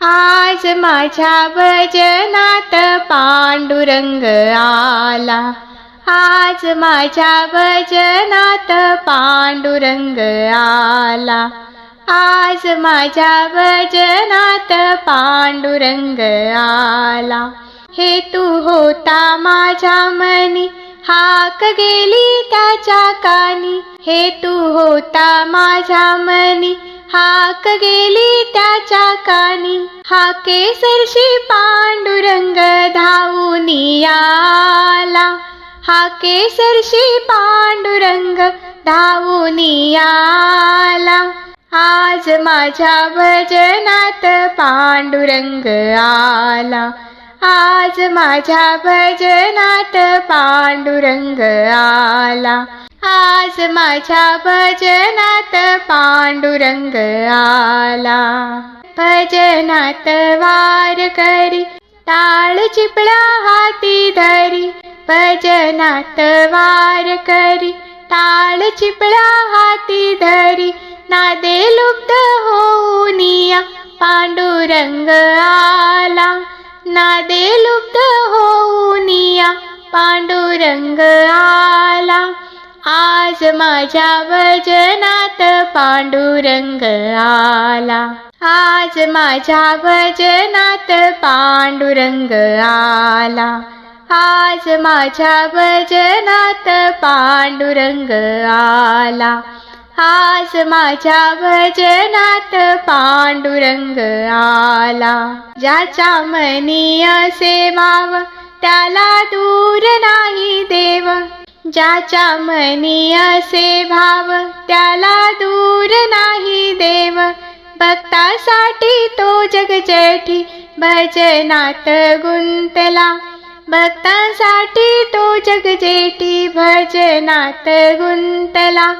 आज माझ्या भजनात पांडुरंग आला. आज माझ्या भजनात पांडुरंग आला. आज माझ्या भजनात पांडुरंग आला. हे तू होता माझ्या मनी हाक गेली त्याच्या कानी. हे तू होता माझ्या मनी हाक गेली त्याच्या कानी. हा केसरशी पांडुरंग धावून आला हा केसरशी पांडुरंग धावून आला आज माझ्या भजनात पांडुरंग आला. आज माझ्या भजनात पांडुरंग आला. आज माझ्या भजनात पांडुरंग आला. भजनात वार करी टाळ चिपळा हाती धरी. भजनात वार करी टाळ चिपळा हाती धरी. नादे लुप्त होऊनिया पांडुरंग आला. नादे लुप्त माझ्या भजनात पांडुरंग आला. आज माझ्या भजनात पांडुरंग आला. आज माझ्या भजनात पांडुरंग आला. आज माझ्या भजनात पांडुरंग आला. ज्याच्या मनी असे भाव त्याला दूर नाही देव. ज्याच्या मनी असे भाव त्याला दूर नाही देव. भक्तासाठी तो जगजेठी भजनात गुंतला. भक्तांसाठी तो जगजेठी भजनात गुंतला.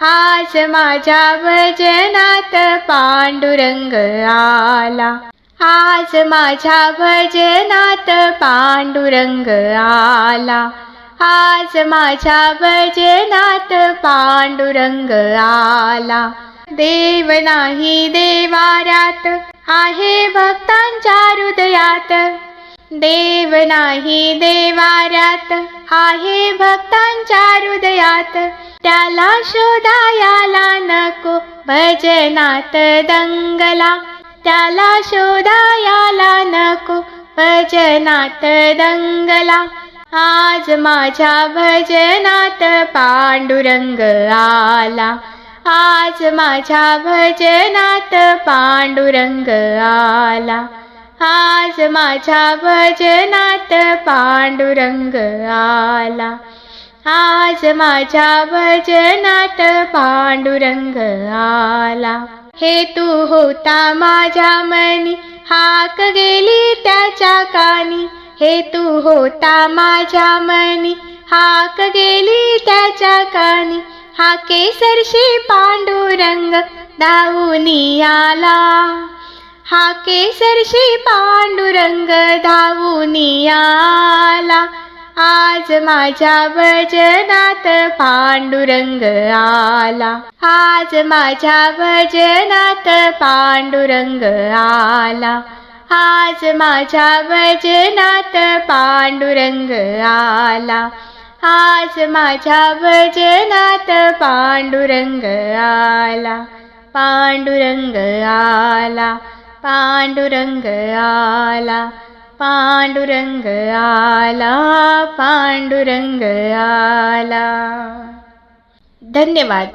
आज माझ्या भजनात पांडुरंग आला. आज माझ्या भजनात पांडुरंग आला. आज माझ्या भजनात पांडुरंग आला. देव नाही देवाऱ्यात आहे भक्तांच्या हृदयात. देव नाही देवाऱ्यात आहे भक्तांच्या हृदयात. त्याला शोधायाला नको भजनात दंगला. त्याला शोधायाला नको भजनात दंगला. आज माझ्या भजनात पांडुरंग आला. आज माझ्या भजनात पांडुरंग आला. आज माझ्या भजनात पांडुरंग आला. आज माझ्या भजनात पांडुरंग आला. हे तू होता माझ्या मनी हाक गेली त्याच्या कानी. हे तू होता माझ्या मनी. हाक गेली त्याच्या कानी. हा केसरशी पांडुरंग धावून आला हा केसरशी पांडुरंग धावून आला आज माझ्या भजनात पांडुरंग आला. आज माझ्या भजनात पांडुरंग आला. आज माझ्या भजनात पांडुरंग आला. आज माझ्या भजनात पांडुरंग आला. पांडुरंग आला. पांडुरंग आला. पांडुरंग आला. पांडुरंग आला. धन्यवाद.